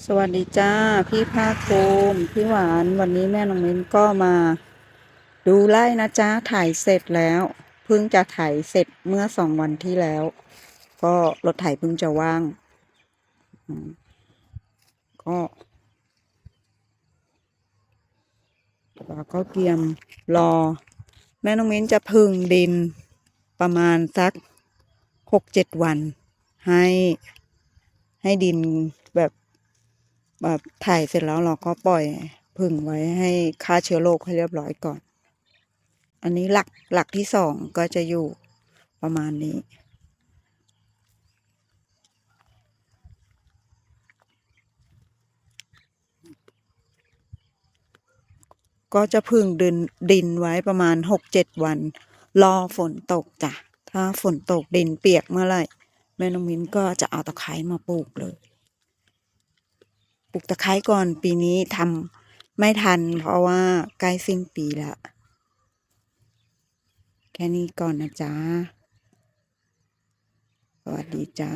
สวัสดีจ้า พี่ภาคภูมิพี่หวานวันนี้แม่น้องมิ้นก็มา ดูไร่นะจ้าถ่ายเสร็จแล้ว เพิ่งจะถ่ายเสร็จเมื่อสองวันที่แล้ว ก็รถไถเพิ่งจะว่าง ก็เราก็เตรียมรอ แม่น้องมิ้นจะพึ่งดินประมาณสักหกเจ็ดวัน ให้ให้ดินแบบ แบบถ่ายเสร็จแล้วเราก็ปล่อยพึ่งไว้ให้ฆ่าเชื้อโรคให้เรียบร้อยก่อน อันนี้หลักหลักที่สองก็จะอยู่ประมาณนี้ ก็จะพึ่งดินดินไว้ประมาณหกเจ็ดวัน รอฝนตกจ้ะ ถ้าฝนตกดินเปียกเมื่อไหร่แม่นงมินก็จะเอาตะไคร้มาปลูกเลย ปลูกตะไคร้ก่อนปีนี้ทำไม่ทัน เพราะว่าใกล้สิ้นปีละแค่นี้ก่อนนะจ๊ะ สวัสดีจ้า